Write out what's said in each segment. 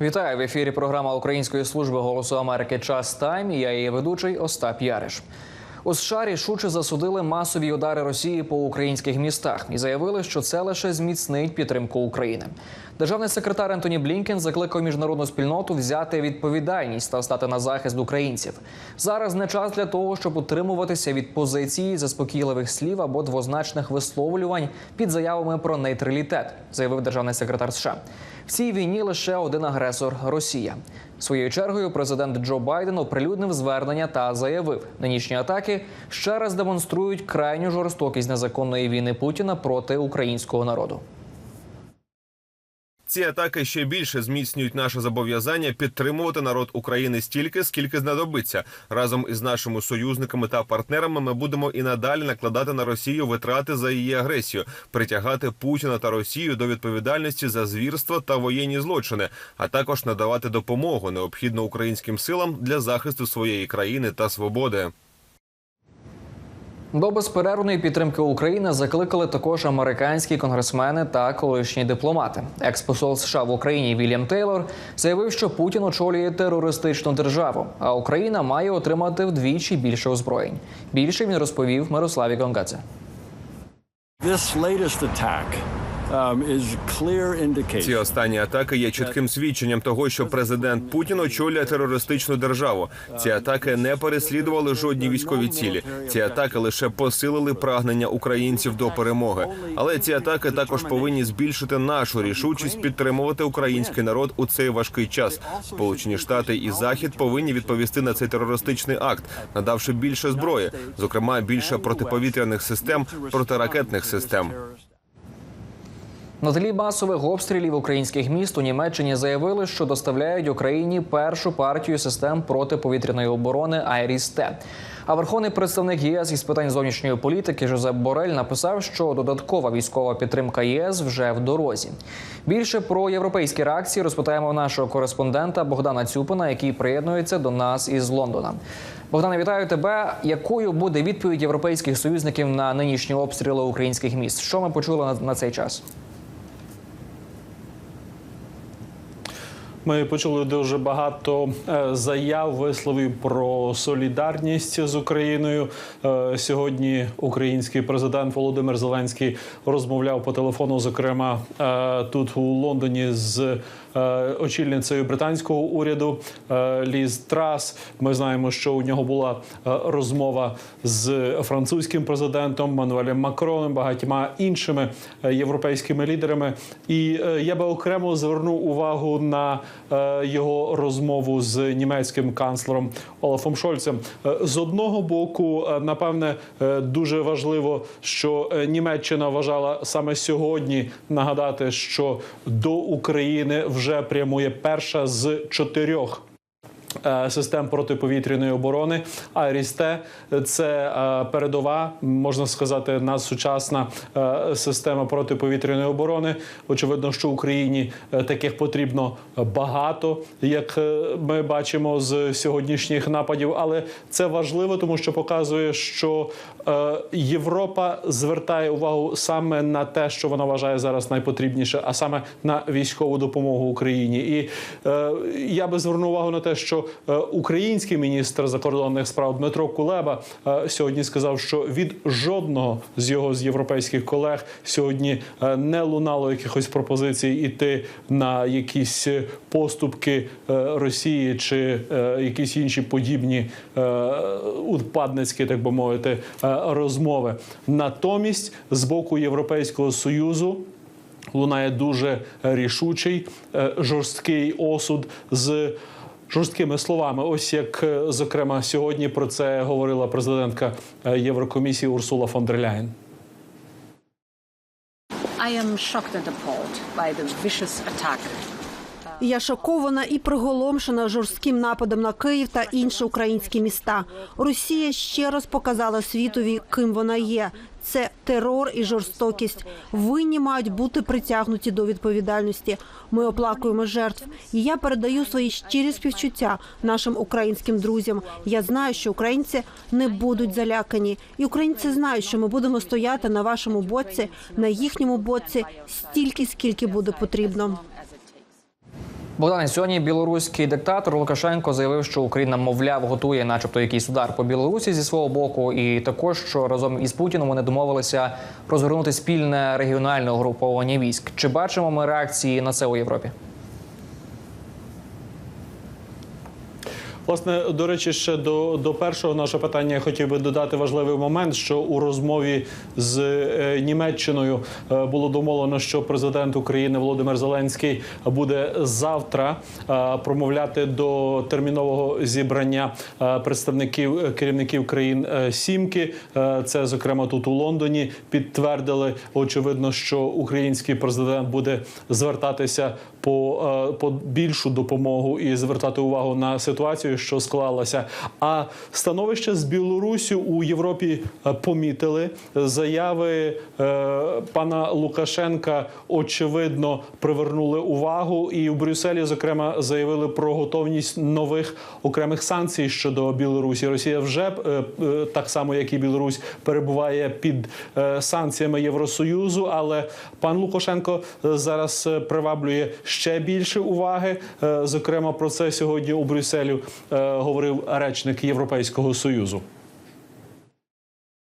Вітаю в ефірі. Програма Української служби голосу Америки Час Тайм. Я її ведучий Остап Яриш. У США рішуче засудили масові удари Росії по українських містах і заявили, що це лише зміцнить підтримку України. Державний секретар Ентоні Блінкен закликав міжнародну спільноту взяти відповідальність та стати на захист українців. Зараз не час для того, щоб утримуватися від позиції заспокійливих слів або двозначних висловлювань під заявами про нейтралітет, заявив державний секретар США. В цій війні лише один агресор Росія. Своєю чергою президент Джо Байден оприлюднив звернення та заявив, нинішні атаки ще раз демонструють крайню жорстокість незаконної війни Путіна проти українського народу. Ці атаки ще більше зміцнюють наше зобов'язання підтримувати народ України стільки, скільки знадобиться. Разом із нашими союзниками та партнерами ми будемо і надалі накладати на Росію витрати за її агресію, притягати Путіна та Росію до відповідальності за звірства та воєнні злочини, а також надавати допомогу необхідну українським силам для захисту своєї країни та свободи. До безперервної підтримки України закликали також американські конгресмени та колишні дипломати. Експосол США в Україні Вільям Тейлор заявив, що Путін очолює терористичну державу, а Україна має отримати вдвічі більше озброєнь. Більше він розповів Мирославі Гонгадзе. Um. Ці останні атаки є чітким свідченням того, що президент Путін очолює терористичну державу. Ці атаки не переслідували жодні військові цілі. Ці атаки лише посилили прагнення українців до перемоги. Але ці атаки також повинні збільшити нашу рішучість підтримувати український народ у цей важкий час. Сполучені Штати і Захід повинні відповісти на цей терористичний акт, надавши більше зброї, зокрема більше протиповітряних систем, протиракетних систем. На тлі масових обстрілів українських міст у Німеччині заявили, що доставляють Україні першу партію систем протиповітряної оборони «Айріс-Т». А верховний представник ЄС із питань зовнішньої політики Жозеп Борель написав, що додаткова військова підтримка ЄС вже в дорозі. Більше про європейські реакції розпитаємо нашого кореспондента Богдана Цюпина, який приєднується до нас із Лондона. Богдане, вітаю тебе. Якою буде відповідь європейських союзників на нинішні обстріли українських міст? Що ми почули на, цей час? Ми почули дуже багато е, заяв, висловів про солідарність з Україною. Е, Сьогодні український президент Володимир Зеленський розмовляв по телефону, зокрема е, тут у Лондоні з очільницею британського уряду е, Ліз Трас. Ми знаємо, що у нього була е, розмова з французьким президентом Мануелем Макроном, багатьма іншими е, європейськими лідерами. І е, я би окремо звернув увагу на е, його розмову з німецьким канцлером Олафом Шольцем. Е, З одного боку, е, напевне, е, дуже важливо, що е, Німеччина вважала саме сьогодні нагадати, що до України вже прямує перша з чотирьох. Е, Систем протиповітряної оборони Айріс-Т – це е, передова, можна сказати, надсучасна е, система протиповітряної оборони. Очевидно, що Україні таких потрібно багато, як ми бачимо з сьогоднішніх нападів. Але це важливо, тому що показує, що Європа звертає увагу саме на те, що вона вважає зараз найпотрібніше, а саме на військову допомогу Україні. І я би звернув увагу на те, що е, український міністр закордонних справ Дмитро Кулеба е, сьогодні сказав, що від жодного з його з європейських колег сьогодні е, не лунало якихось пропозицій іти на якісь поступки Росії чи якісь інші подібні упадницькі, так би мовити, розмови. Натомість з боку Європейського союзу. Лунає дуже рішучий, жорсткий осуд з жорсткими словами. Ось як е, зокрема сьогодні про це говорила президентка е, Єврокомісії Урсула фон дер Ляєн. I am shocked and appalled by the vicious attack. Я шокована і приголомшена жорстким нападом на Київ та інші українські міста. Росія ще раз показала світові, ким вона є. Це терор і жорстокість. Винні мають бути притягнуті до відповідальності. Ми оплакуємо жертв. І я передаю свої щирі співчуття нашим українським друзям. Я знаю, що українці не будуть залякані, і українці знають, що ми будемо стояти на вашому боці, на їхньому боці стільки, скільки буде потрібно. Богдане, сьогодні білоруський диктатор Лукашенко заявив, що Україна, мовляв, готує, начебто, якийсь удар по Білорусі зі свого боку, і також що разом із Путіном вони домовилися розгорнути спільне регіональне угруповання військ. Чи бачимо ми реакції на це у Європі? Власне, до речі, ще до, до першого нашого питання я хотів би додати важливий момент, що у розмові з е, Німеччиною е, було домовлено, що президент України Володимир Зеленський буде завтра е, промовляти до термінового зібрання е, представників е, керівників країн е, Сімки. Е, Це зокрема тут у Лондоні підтвердили очевидно, що український президент буде звертатися по, е, по більшу допомогу і звертати увагу на ситуацію, що склалася. А становище з Білорусі у Європі е, помітили заяви е, пана Лукашенка. Очевидно, привернули увагу, і в Брюсселі, зокрема, заявили про готовність нових окремих санкцій щодо Білорусі. Росія вже так само, як і Білорусь, перебуває під санкціями Євросоюзу. Але пан Лукашенко зараз приваблює ще більше уваги. Е, Зокрема, про це сьогодні у Брюсселі е, говорив речник Європейського союзу.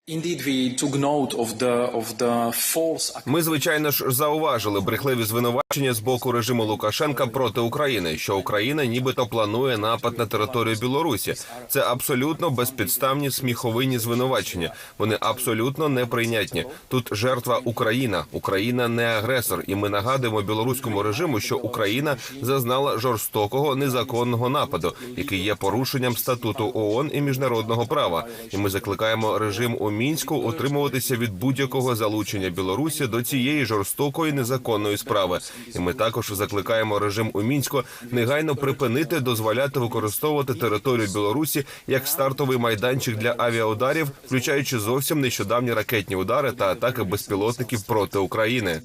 Indeed, we took note of the of the false Ми, звичайно ж, зауважили брехливі звинувачення з боку режиму Лукашенка проти України, що Україна нібито планує напад на територію Білорусі. Це абсолютно безпідставні сміховинні звинувачення. Вони абсолютно неприйнятні. Тут жертва Україна. Україна не агресор, і ми нагадуємо білоруському режиму, що Україна зазнала жорстокого незаконного нападу, який є порушенням статуту ООН і міжнародного права. І ми закликаємо режим у мінську утримуватися від будь-якого залучення Білорусі до цієї жорстокої незаконної справи. І ми також закликаємо режим у мінську негайно припинити дозволяти використовувати територію Білорусі як стартовий майданчик для авіаударів, включаючи зовсім нещодавні ракетні удари та атаки безпілотників проти України.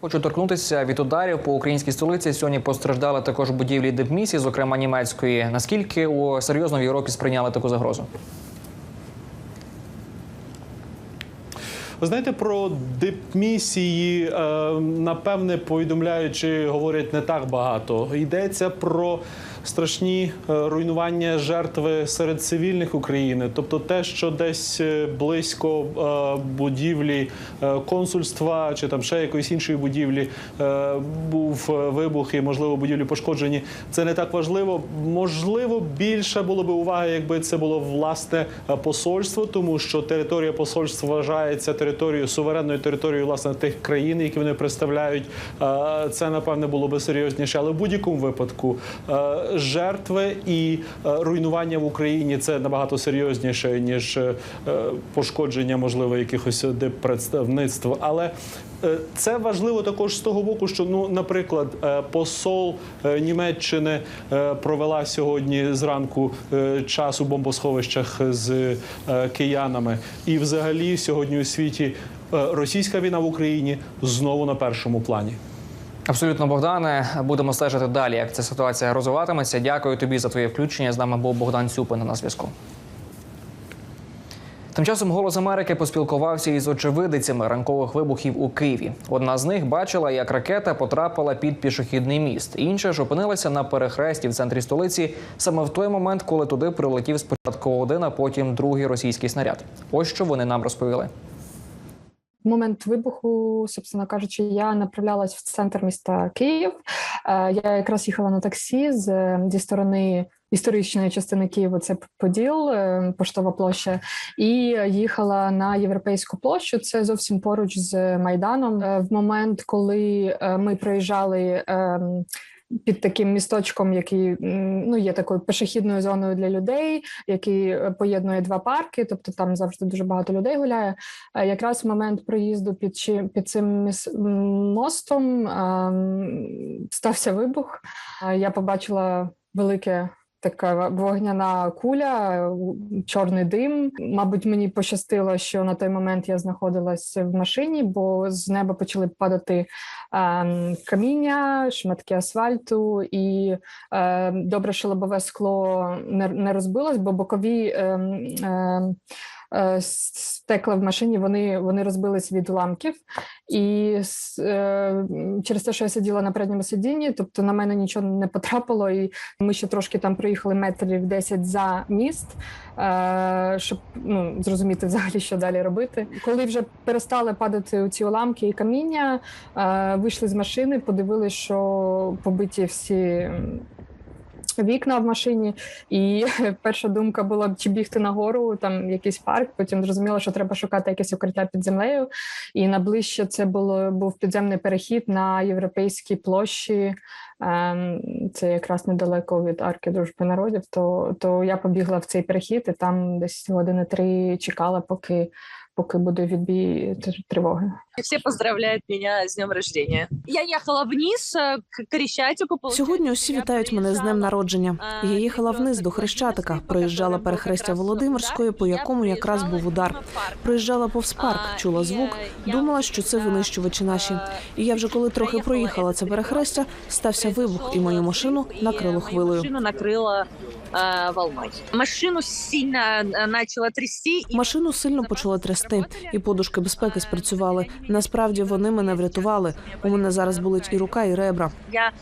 Хочу торкнутися від ударів по українській столиці. Сьогодні постраждали також будівлі дипмісії, зокрема німецької. Наскільки серйозно в Європі сприйняли таку загрозу? Ви знаєте, про дипмісії, е, напевне, повідомляючи, говорять не так багато. Йдеться про страшні е, руйнування жертви серед цивільних України, тобто те, що десь е, близько е, будівлі консульства чи там ще якоїсь іншої будівлі був вибух і, можливо, будівлі пошкоджені. Це не так важливо. Можливо, більше було би уваги, якби це було власне посольство, тому що територія посольства вважається територією суверенною територією власне тих країн, які вони представляють. Це напевне було би серйозніше, але в будь-якому випадку жертви і е, руйнування в Україні це набагато серйозніше ніж е, пошкодження, можливо, якихось диппредставництв. Але е, це важливо також з того боку, що ну, наприклад, е, посол е, Німеччини е, провела сьогодні зранку е, час у бомбосховищах з е, киянами, і взагалі сьогодні у світі е, російська війна в Україні знову на першому плані. Абсолютно, Богдане. Будемо стежити далі, як ця ситуація розвиватиметься. Дякую тобі за твоє включення. З нами був Богдан Цюпин на зв'язку. Тим часом голос Америки поспілкувався із очевидицями ранкових вибухів у Києві. Одна з них бачила, як ракета потрапила під пішохідний міст. Інша ж опинилася на перехресті в центрі столиці саме в той момент, коли туди прилетів спочатку один, а потім другий російський снаряд. Ось що вони нам розповіли. Момент вибуху, собственно кажучи, я направлялась в центр міста Київ. Е, Я якраз їхала на таксі з зі сторони історичної частини Києва. Це Поділ, е, поштова площа, і їхала на європейську площу. Це зовсім поруч з майданом. Е, В момент, коли е, ми проїжджали. Під таким місточком, який ну є такою пешехідною зоною для людей, який е, поєднує два парки, тобто там завжди дуже багато людей гуляє. Якраз в момент проїзду під під цим мостом стався вибух. Я побачила велике. Така вогняна куля, чорний дим. Мабуть, мені пощастило, що на той момент я знаходилась в машині, бо з неба почали падати е, каміння, шматки асфальту, і е, добре, що лобове скло не, не розбилось, бо бокові е, стекла в машині, вони, вони розбились від уламків. І е, через те, що я сиділа на передньому сидінні, тобто на мене нічого не потрапило, і ми ще трошки там проїхали метрів 10 за міст, е, щоб ну, зрозуміти взагалі, що далі робити. Коли вже перестали падати у ці уламки і каміння, е, вийшли з машини, подивилися, що побиті всі. Вікна в машині, і перша думка була чи бігти нагору, там якийсь парк. Потім зрозуміло, що треба шукати якесь укриття під землею. І найближче це було був підземний перехід на європейській площі. Ем, Це якраз недалеко від арки дружби народів. То, то я побігла в цей перехід, і там десь години три чекала, поки, поки буде відбій тр- тривоги. Все поздравляют меня с днем рождения. Я ехала вниз э, к Крещатику. Сьогодні усі вітають мене з днем народження. Я їхала вниз до Хрещатика, проїжджала перехрестя Володимирської, по якому якраз був удар. Проїжджала повз парк, чула звук, думала, що це винищувачі наші. І я вже коли трохи проїхала це перехрестя, стався вибух, і мою машину накрило хвилею. Машину накрыло э, волной. Машину сильно э, начало трясти. и Машину сильно почало трясти, і подушки безпеки спрацювали. Насправді вони мене врятували. У мене зараз болить і рука, і ребра. Я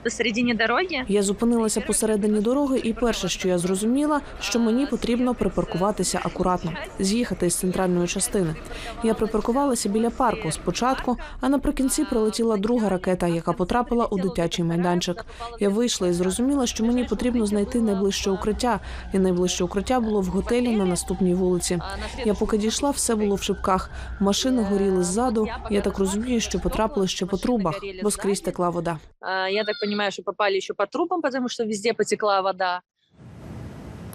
посередине дороги. Я зупинилася посередині дороги, і перше, що я зрозуміла, що мені потрібно припаркуватися акуратно, з'їхати з центральної частини. Я припаркувалася біля парку спочатку, а наприкінці прилетіла друга ракета, яка потрапила у дитячий майданчик. Я вийшла і зрозуміла, що мені потрібно знайти найближче укриття, і найближче укриття було в готелі на наступній вулиці. Я поки дійшла, все було в шибках. Машини горіли ззаду. Я так розумію, що потрапили ще по трубах, бо скрізь текла вода. Э, Я так розумію, що попали ще по трубам, тому що везде потекла вода.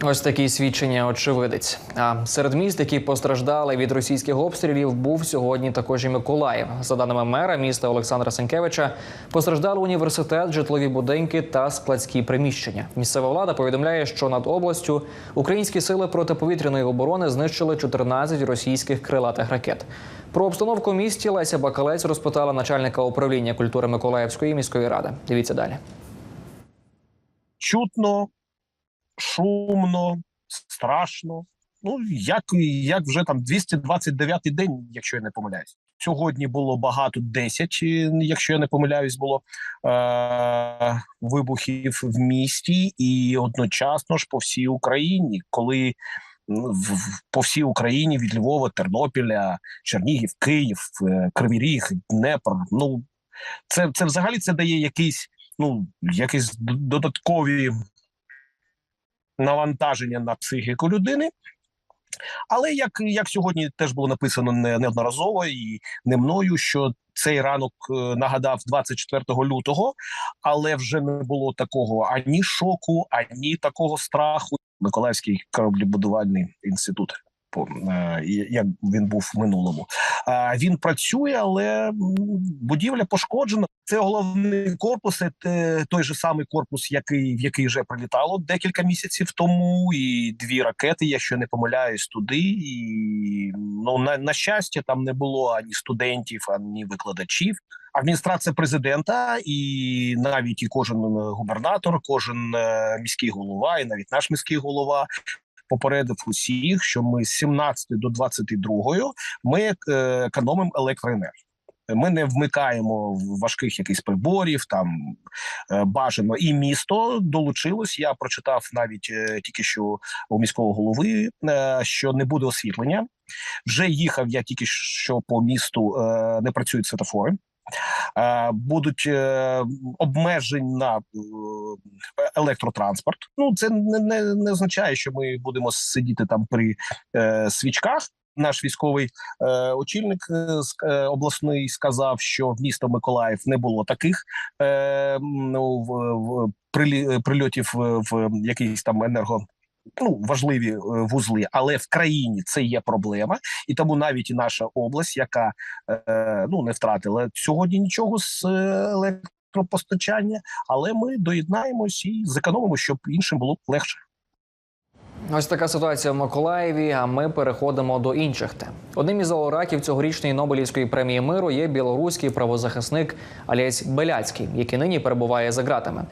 Ось такі свідчення очевидець. А серед міст, які постраждали від російських обстрілів, був сьогодні також і Миколаїв. За даними мера міста Олександра Сенкевича, постраждали університет, житлові будинки та складські приміщення. Місцева влада повідомляє, що над областю українські сили протиповітряної оборони знищили 14 російських крилатих ракет. Про обстановку в місті Леся Бакалець розпитала начальника управління культури Миколаївської міської ради. Дивіться далі. чутно, шумно, страшно. Ну, як, як вже там 229-й день, якщо я не помиляюсь. Сьогодні було багато 10, е, якщо я не помиляюсь, було е- вибухів в місті, і одночасно ж по всій Україні, коли в- по всій Україні від Львова, Тернопіля, Чернігів, Київ, е, Кривий Ріг, Днепр. Ну це, це взагалі це дає якийсь, ну, якісь додаткові навантаження на психіку людини. Але як, як сьогодні теж було написано не- неодноразово і не мною, що цей ранок е, нагадав 24 лютого, але вже не було такого ані шоку, ані такого страху. Миколаївський кораблібудувальний інститут. По- е, Як він був в минулому, він працює, але будівля пошкоджена. Це головний корпус, це той же самий корпус, який в який вже прилітало декілька місяців тому, і дві ракети, якщо не помиляюсь, туди. І ну на, на щастя, там не було ані студентів, ані викладачів. Адміністрація президента, і навіть і кожен е, губернатор, кожен е, міський голова, і навіть наш міський голова. Попередив усіх, що ми з 17 до 22 ми е, економимо електроенергію. Ми не вмикаємо важких якихось приборів. Там е, бажано і місто долучилось. Я прочитав навіть е, тільки що у міського голови, що не буде освітлення. Вже їхав я тільки що по місту, не працюють світофори. Е, Будуть е, обмежень на е, електротранспорт. Ну це не, не, не означає, що ми будемо сидіти там при свічках. Наш військовий е, очільник е, обласний сказав, що в місто Миколаїв не було таких е, ну, в, в прильотів в, в якісь там енерго. Ну, важливі е, вузли, але в країні це є проблема, і тому навіть і наша область, яка е, ну не втратила сьогодні нічого з е, електропостачання, але ми доєднаємось і зекономимо, щоб іншим було легше. Ось така ситуація в Миколаєві. А ми переходимо до інших тем. Одним із лауреатів цьогорічної Нобелівської премії миру є білоруський правозахисник Алєць Беляцький, який нині перебуває за ґратами.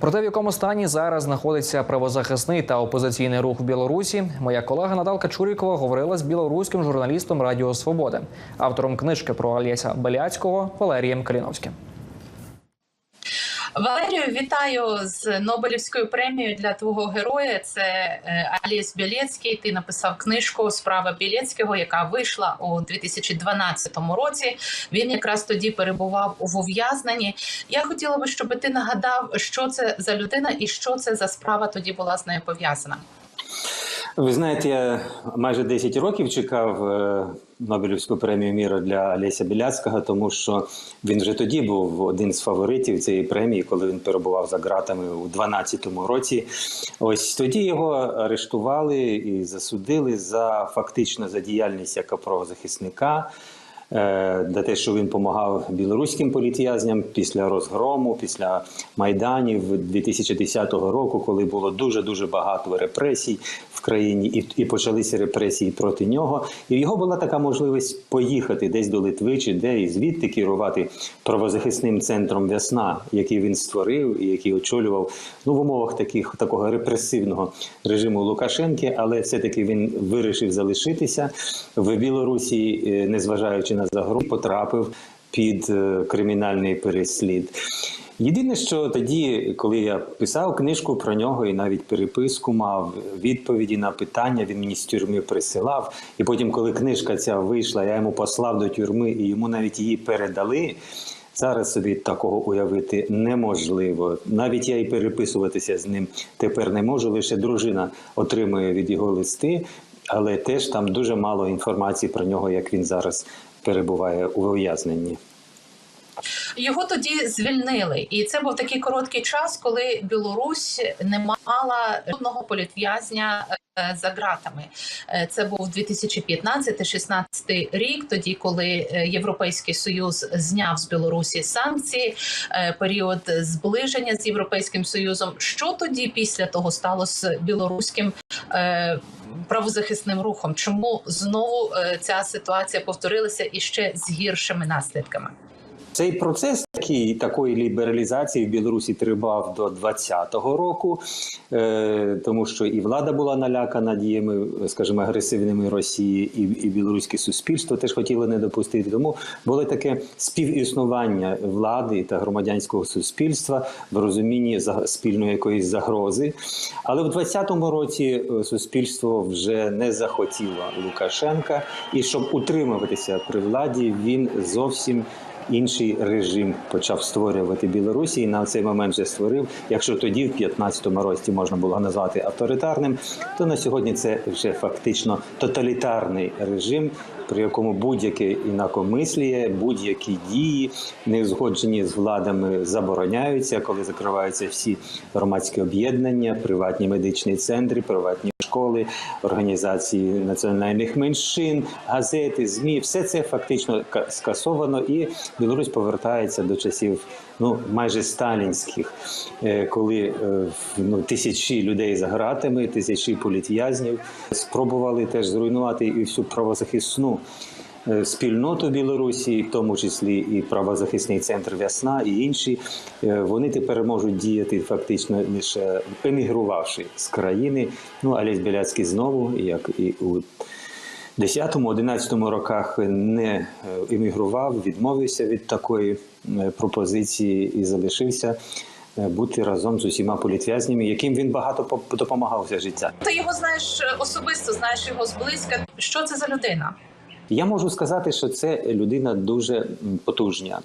Про те, в якому стані зараз знаходиться правозахисний та опозиційний рух в Білорусі, моя колега Наталка Чурікова говорила з білоруським журналістом Радіо Свобода, автором книжки про Олеся Беляцького Валерієм Каліновським. Валерію, вітаю з Нобелівською премією для твого героя. Це е, Аліс Білецький. Ти написав книжку Справа Білецького, яка вийшла у 2012 році. Він якраз тоді перебував в ув'язненні. Я хотіла би, щоб ти нагадав, що це за людина і що це за справа тоді була з нею пов'язана. Ви знаєте, я майже 10 років чекав е, Нобелівську премію міру для Олеся Біляцького, тому що він вже тоді був один з фаворитів цієї премії, коли він перебував за ґратами у 12-му році. Ось тоді його арештували і засудили за фактично за діяльність як правозахисника. Е, За те, що він допомагав білоруським політв'язням після розгрому, після майданів 2010 року, коли було дуже дуже багато репресій в країні, і, і почалися репресії проти нього. І в його була така можливість поїхати десь до Литви чи де і звідти керувати правозахисним центром Весна, який він створив і який очолював ну в умовах таких такого репресивного режиму Лукашенки, але все-таки він вирішив залишитися в Білорусі, е, незважаючи на загрозу, потрапив під е, кримінальний переслід. Єдине, що тоді, коли я писав книжку про нього і навіть переписку мав відповіді на питання, він мені з тюрми присилав. І потім, коли книжка ця вийшла, я йому послав до тюрми і йому навіть її передали. Зараз собі такого уявити неможливо. Навіть я і переписуватися з ним тепер не можу. Лише дружина отримує від його листи, але теж там дуже мало інформації про нього, як він зараз перебуває у ув'язненні. Його тоді звільнили, і це був такий короткий час, коли Білорусь не мала жодного політв'язня за ґратами. Е, Це був 2015-16 рік, тоді коли е, Європейський Союз зняв з Білорусі санкції, е, період зближення з Європейським Союзом. Що тоді після того стало з білоруським е, правозахисним рухом? Чому знову е, ця ситуація повторилася і ще з гіршими наслідками? Цей процес такий, такої лібералізації в Білорусі тривав до 20-го року, е, тому що і влада була налякана діями, скажімо, агресивними Росії, і, і білоруське суспільство теж хотіло не допустити. Тому було таке співіснування влади та громадянського суспільства в розумінні спільної якоїсь загрози. Але в 20-му році е, суспільство вже не захотіло Лукашенка, і щоб утримуватися при владі, він зовсім інший режим почав створювати Білорусі і на цей момент вже створив. Якщо тоді, в 15-му році, можна було назвати авторитарним, то на сьогодні це вже фактично тоталітарний режим, при якому будь-яке інакомисліє, будь-які дії, не узгоджені з владами, забороняються, коли закриваються всі громадські об'єднання, приватні медичні центри, приватні школи, організації національних меншин, газети, змі, все це фактично скасовано, і Білорусь повертається до часів ну майже сталінських, е, коли е, ну, тисячі людей за гратами, тисячі політв'язнів спробували теж зруйнувати і всю правозахисну. Е, Спільноту Білорусі, в тому числі і правозахисний центр Весна, і інші, е, вони тепер можуть діяти фактично лише емігрувавши з країни. Ну, Олесь Біляцький знову, як і у 10-11 роках, не е, емігрував, відмовився від такої пропозиції і залишився бути разом з усіма політв'язнями, яким він багато допомагав за життя. Ти його знаєш особисто, знаєш його зблизька. Що це за людина? Я можу сказати, що це людина дуже потужня,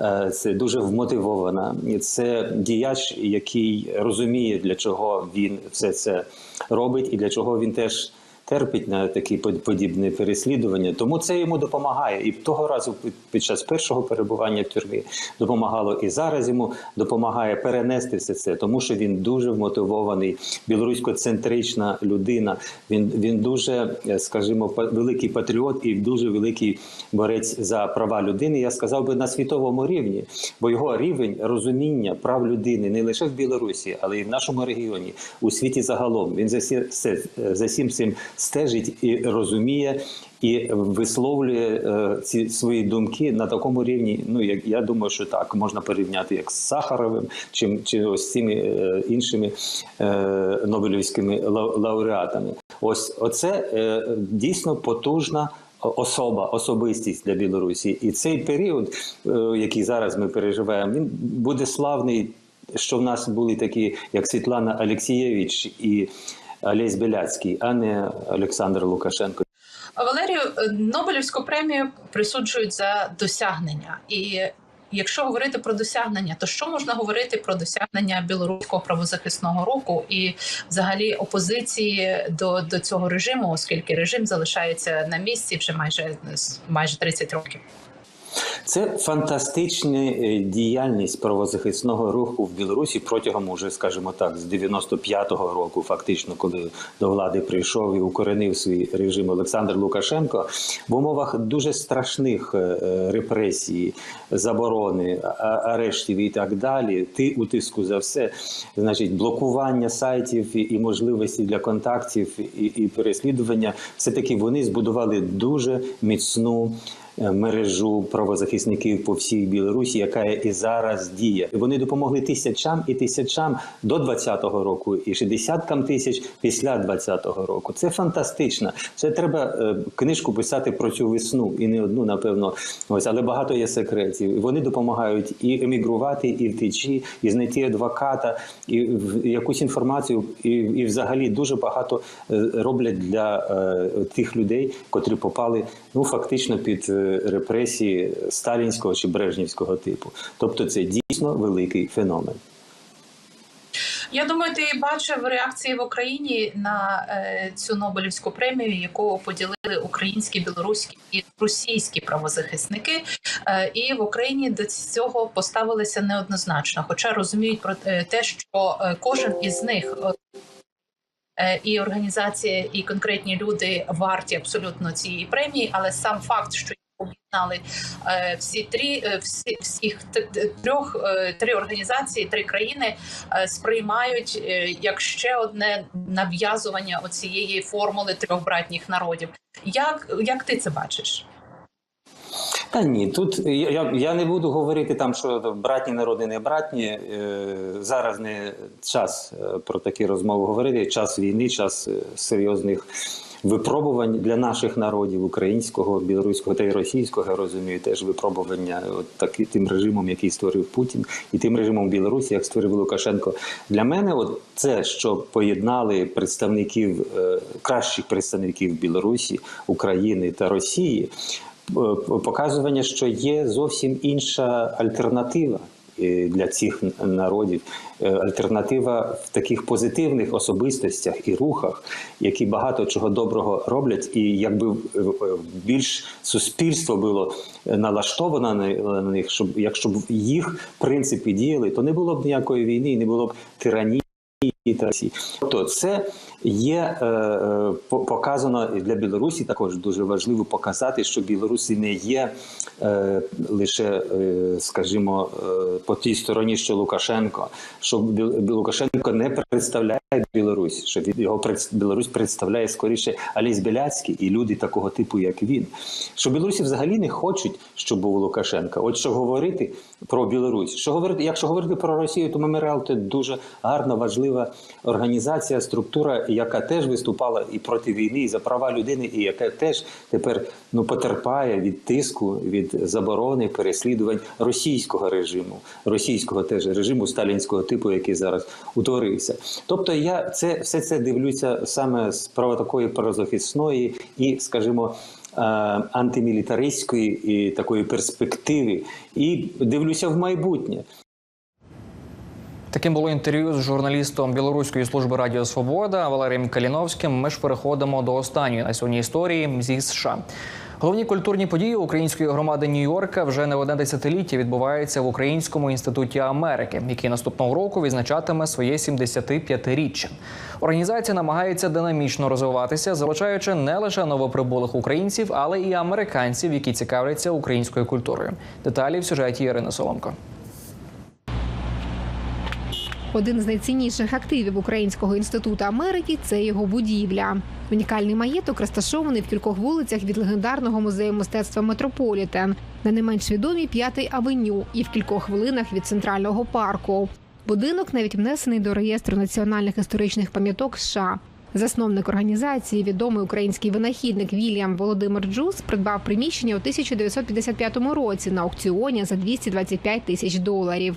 Е, це дуже вмотивована. Це діяч, який розуміє, для чого він все це робить, і для чого він теж терпить на такі под- подібні переслідування. Тому це йому допомагає. І того разу під- час першого перебування в тюрмі допомагало і зараз йому допомагає перенести все це, тому що він дуже вмотивований, білорусько-центрична людина. Він, він дуже, е, скажімо, великий патріот і дуже великий борець за права людини. Я сказав би на світовому рівні, бо його рівень розуміння прав людини не лише в Білорусі, але й в нашому регіоні, у світі загалом. Він за всі- все- за всім цим стежить і розуміє. І висловлює е, ці свої думки на такому рівні. Ну як я думаю, що так можна порівняти як з Сахаровим, чи, чи ось цими е, іншими е, Нобелівськими ла- лауреатами. Ось оце дійсно потужна особа, особистість для Білорусі. І цей період, який зараз ми переживаємо, він буде славний. Що в нас були такі, як Світлана Олексієвич і Олесь Біляцький, а не Олександр Лукашенко. Валерію Нобелівську премію присуджують за досягнення. І якщо говорити про досягнення, то що можна говорити про досягнення білоруського правозахисного руху і взагалі опозиції до, до цього режиму, оскільки режим залишається на місці вже майже майже 30 років. Це фантастична е, діяльність правозахисного руху в Білорусі протягом уже, скажімо так, з 95-го року, фактично, коли до влади прийшов і укоренив свій режим Олександр Лукашенко в умовах дуже страшних е, е, репресій, заборони, арештів і так далі. Ти у тиску за все, значить, блокування сайтів і, можливості для контактів і, і переслідування. Все таки вони збудували дуже міцну мережу правозахисників по всій Білорусі, яка і зараз діє. Вони допомогли тисячам і тисячам до 20-го року, і ще десяткам тисяч після 20-го року. Це фантастично. Це треба е, книжку писати про цю весну, і не одну, напевно. Ось, але багато є секретів. Вони допомагають і емігрувати, і втечі, і знайти адвоката, і якусь інформацію, і, і взагалі дуже багато е, роблять для е, тих людей, котрі попали ну фактично під е, репресії сталінського чи брежнівського типу. Тобто, це дійсно великий феномен. Я думаю, ти бачив реакції в Україні на е, цю Нобелівську премію, яку поділили українські, білоруські і російські правозахисники. Е, і в Україні до цього поставилися неоднозначно, хоча розуміють про е, те, що кожен із них. І організація, і конкретні люди варті абсолютно цієї премії, але сам факт, що об'єднали е, всі три е, всі всіх трьох е, три організації, три країни сприймають як ще одне нав'язування оцієї формули трьох братніх народів. Як, як ти це бачиш? Та ні, тут я, я- не буду говорити там, що братні народи не братні. Зараз не час про такі розмови говорити. Час війни, час серйозних випробувань для наших народів українського, білоруського та й російського. Я розумію, теж випробування от таки, тим режимом, який створив Путін, і тим режимом Білорусі, як створив Лукашенко. Для мене, от це, що поєднали представників е, кращих представників Білорусі, України та Росії е, показування, що є зовсім інша альтернатива для цих народів. Е, Альтернатива в таких позитивних особистостях і рухах, які багато чого доброго роблять, і якби більш суспільство було налаштовано на них, щоб якщо б їх принципи діяли, то не було б ніякої війни, не було б тиранії. Тобто це є е, е, показано і для Білорусі також дуже важливо показати, що Білорусі не є е, лише, скажімо, по тій стороні, що Лукашенко, що Лукашенко не представляє Білорусь, що його Білорусь представляє скоріше Аліс Біляцький і люди такого типу, як він. Що Білорусі взагалі не хочуть, щоб був Лукашенко. От що говорити про Білорусь, що говорити, якщо говорити про Росію, то Меморіал це дуже гарна, важлива організація, структура, яка теж виступала і проти війни, і за права людини, і яка теж тепер ну потерпає від тиску, від заборони, переслідувань російського режиму, російського теж режиму сталінського типу, який зараз утворився. Тобто я це все це дивлюся саме з право такої правозахисної і, скажімо. е, Антимілітаристської і такої перспективи, і дивлюся в майбутнє. Таким було інтерв'ю з журналістом білоруської служби Радіо Свобода Валерієм Каліновським. Ми ж переходимо до останньої на сьогодні історії зі США. Головні культурні події української громади Нью-Йорка вже не одне десятиліття відбуваються в Українському інституті Америки, який наступного року відзначатиме своє 75-річчя. Організація намагається динамічно розвиватися, залучаючи не лише новоприбулих українців, але і американців, які цікавляться українською культурою. Деталі в сюжеті Ірини Соломко. Один з найцінніших активів Українського інституту Америки це його будівля. Унікальний маєток розташований в кількох вулицях від легендарного музею мистецтва Метрополітен на не менш відомій п'ятий авеню і в кількох хвилинах від центрального парку. Будинок навіть внесений до реєстру національних історичних пам'яток США. Засновник організації, відомий український винахідник Вільям Володимир Джус, придбав приміщення у 1955 році на аукціоні за 225 тисяч доларів.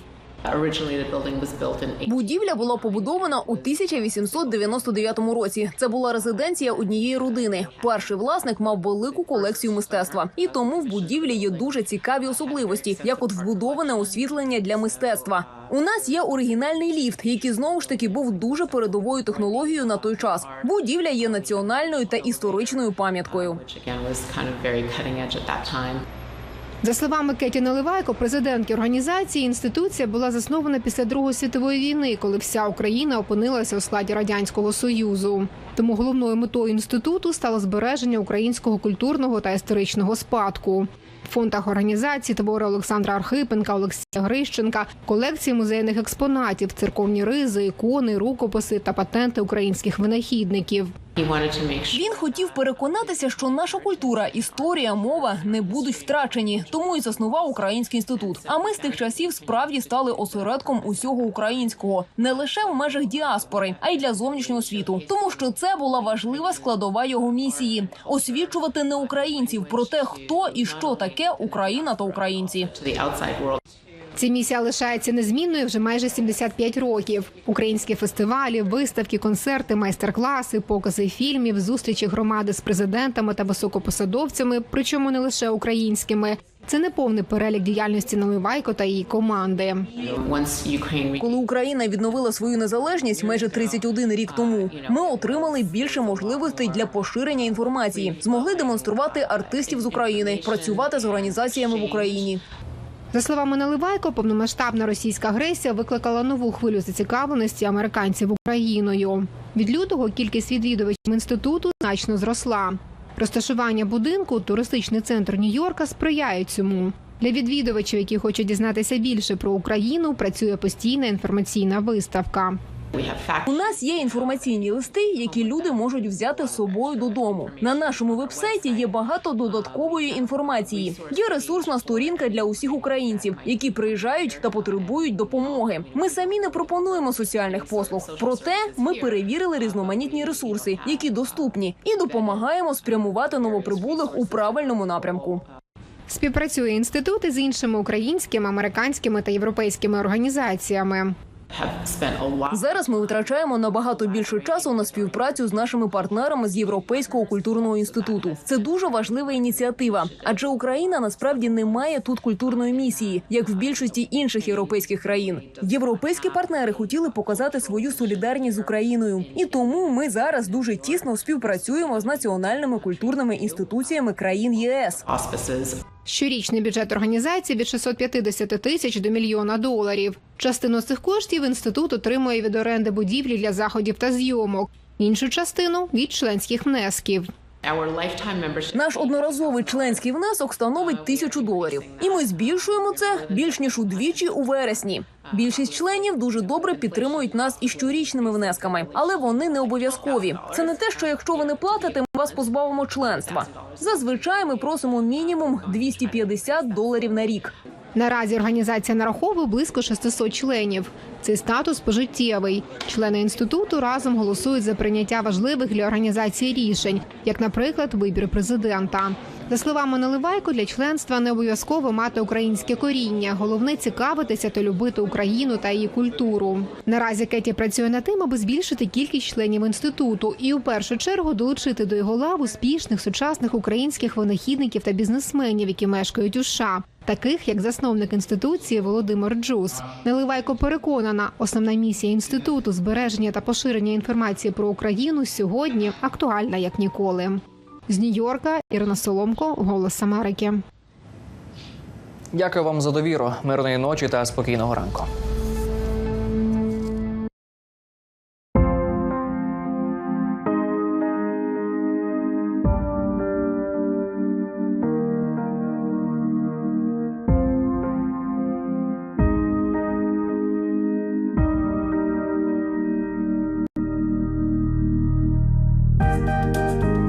Будівля була побудована у 1899 році. Це була резиденція однієї родини. Перший власник мав велику колекцію мистецтва, і тому в будівлі є дуже цікаві особливості, як от вбудоване освітлення для мистецтва. У нас є оригінальний ліфт, який знову ж таки був дуже передовою технологією на той час. Будівля є національною та історичною пам'яткою. За словами Кеті Наливайко, президентки організації, інституція була заснована після Другої світової війни, коли вся Україна опинилася у складі радянського союзу. Тому головною метою інституту стало збереження українського культурного та історичного спадку. Фондах організації твори Олександра Архипенка, Олексія Грищенка, колекції музейних експонатів, церковні ризи, ікони, рукописи та патенти українських винахідників. Він хотів переконатися, що наша культура, історія, мова не будуть втрачені. Тому і заснував український інститут. А ми з тих часів справді стали осередком усього українського, не лише в межах діаспори, а й для зовнішнього світу. Тому що це була важлива складова його місії освічувати не українців про те, хто і що таке Україна та українці. Ця місія лишається незмінною вже майже 75 років. Українські фестивалі, виставки, концерти, майстер-класи, покази фільмів, зустрічі громади з президентами та високопосадовцями, причому не лише українськими. Це не повний перелік діяльності Наливайко та її команди. Коли Україна відновила свою незалежність майже 31 рік тому, ми отримали більше можливостей для поширення інформації, змогли демонструвати артистів з України, працювати з організаціями в Україні. За словами Наливайко, повномасштабна російська агресія викликала нову хвилю зацікавленості американців Україною. Від лютого кількість відвідувачів інституту значно зросла. Розташування будинку, туристичний центр Нью-Йорка сприяє цьому. Для відвідувачів, які хочуть дізнатися більше про Україну, працює постійна інформаційна виставка. У нас є інформаційні листи, які люди можуть взяти з собою додому. На нашому вебсайті є багато додаткової інформації. Є ресурсна сторінка для усіх українців, які приїжджають та потребують допомоги. Ми самі не пропонуємо соціальних послуг. Проте ми перевірили різноманітні ресурси, які доступні, і допомагаємо спрямувати новоприбулих у правильному напрямку. Співпрацює інститут із іншими українськими, американськими та європейськими організаціями. Зараз ми витрачаємо набагато більше часу на співпрацю з нашими партнерами з Європейського культурного інституту. Це дуже важлива ініціатива, адже Україна насправді не має тут культурної місії, як в більшості інших європейських країн. Європейські партнери хотіли показати свою солідарність з Україною, і тому ми зараз дуже тісно співпрацюємо з національними культурними інституціями країн ЄС. Щорічний бюджет організації від 650 тисяч до мільйона доларів. Частину цих коштів інститут отримує від оренди будівлі для заходів та зйомок. Іншу частину від членських внесків. Наш одноразовий членський внесок становить тисячу доларів, і ми збільшуємо це більш ніж удвічі у вересні. Більшість членів дуже добре підтримують нас і щорічними внесками, але вони не обов'язкові. Це не те, що якщо ви не платите, ми вас позбавимо членства. Зазвичай ми просимо мінімум 250 доларів на рік. Наразі організація нараховує близько 600 членів. Цей статус пожиттєвий. Члени інституту разом голосують за прийняття важливих для організації рішень, як, наприклад, вибір президента. За словами Наливайко, для членства не обов'язково мати українське коріння. Головне цікавитися та любити Україну та її культуру. Наразі Кеті працює над тим, аби збільшити кількість членів інституту і у першу чергу долучити до його лав успішних сучасних українських винахідників та бізнесменів, які мешкають у США. Таких як засновник інституції Володимир Джус. Неливайко переконана, основна місія інституту збереження та поширення інформації про Україну сьогодні актуальна як ніколи. З Нью-Йорка Ірина Соломко, Голос Америки. Дякую вам за довіру, мирної ночі та спокійного ранку.